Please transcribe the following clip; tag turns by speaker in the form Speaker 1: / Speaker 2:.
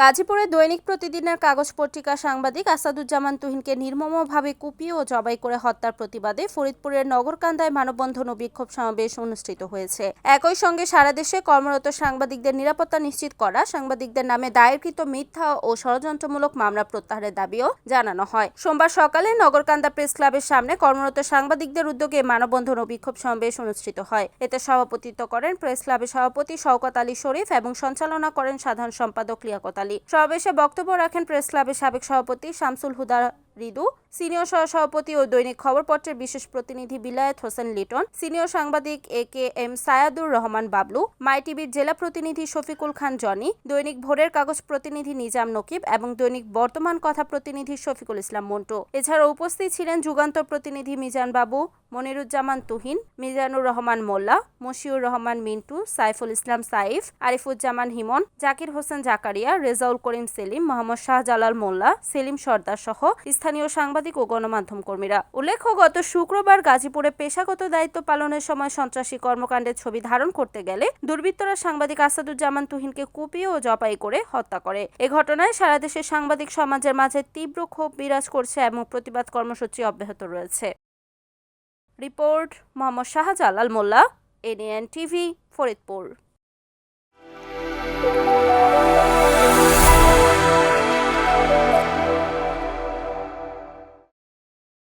Speaker 1: গাজীপুরে দৈনিক প্রতিদিনের কাগজ পত্রিকা সাংবাদিক আসাদুজ্জামান তুহিনকে নির্মমভাবে কুপিয়ে ও জবাই করে হত্যার প্রতিবাদে ফরিদপুরের নগরকান্দায় মানববন্ধন ও বিক্ষোভ সমাবেশ অনুষ্ঠিত হয়েছে। একই সঙ্গে সারা দেশে কর্মরত সাংবাদিকদের নিরাপত্তা নিশ্চিত করা, সাংবাদিকদের নামে দায়েরকৃত মিথ্যা ও ষড়যন্ত্রমূলক মামলা প্রত্যাহারের দাবিও জানানো হয়। সোমবার সকালে নগরকান্দা প্রেস ক্লাবের সামনে কর্মরত সাংবাদিকদের উদ্যোগে মানববন্ধন ও বিক্ষোভ সমাবেশ অনুষ্ঠিত হয়। এতে সভাপতিত্ব করেন প্রেস ক্লাবের সভাপতি শওকত আলী শরীফ এবং সঞ্চালনা করেন সাধারণ সম্পাদক লিয়াকত আলী। সমাবেশে বক্তব্য রাখেন প্রেস ক্লাবের সাবেক সভাপতি শামসুল হুদা রিদু। সিনিয়র সহসভাপতি ও দৈনিক খবরপত্রের বিশেষ প্রতিনিধি বিলায়েত হোসেন লিটন, সিনিয়র সাংবাদিক A K M Sayadur Rahman Bablu, my টিভির জেলা প্রতিনিধি শফিকুল খান জনি, দৈনিক ভোরের কাগজ প্রতিনিধি নিজাম নকিব এবং দৈনিক বর্তমান কথা প্রতিনিধি শফিকুল ইসলাম মন্টু। এছাড়া উপস্থিত ছিলেন যুগান্তর প্রতিনিধি মিজান বাবু, মনিরুজ্জামান তুহিন, মিজানুর রহমান মোল্লা, মশিউর রহমান মিন্টু, সাইফুল ইসলাম সাইফ, আরিফুজ্জামান হিমন, জাকির হোসেন জাকারিয়া, রেজাউল করিম সেলিম, মোহাম্মদ শাহজালাল মোল্লা, সেলিম সর্দার সহ স্থানীয় সাংবাদিক ও গণমাধ্যম কর্মীরা। উল্লেখ্য, গত শুক্রবার গাজীপুরে পেশাগত দায়িত্ব পালনের সময় সন্ত্রাসী কর্মকাণ্ডের ছবি ধারণ করতে গেলে দুর্বৃত্তরা সাংবাদিক আসাদুজ্জামান তুহিনকে কুপিয়ে ও জপাই করে হত্যা করে। এ ঘটনায় সারা দেশের সাংবাদিক সমাজের মাঝে তীব্র ক্ষোভ বিরাজ করছে এবং প্রতিবাদ কর্মসূচি অব্যাহত রয়েছে। Report, Mohammad Shahjalal Molla NN TV, Faridpur.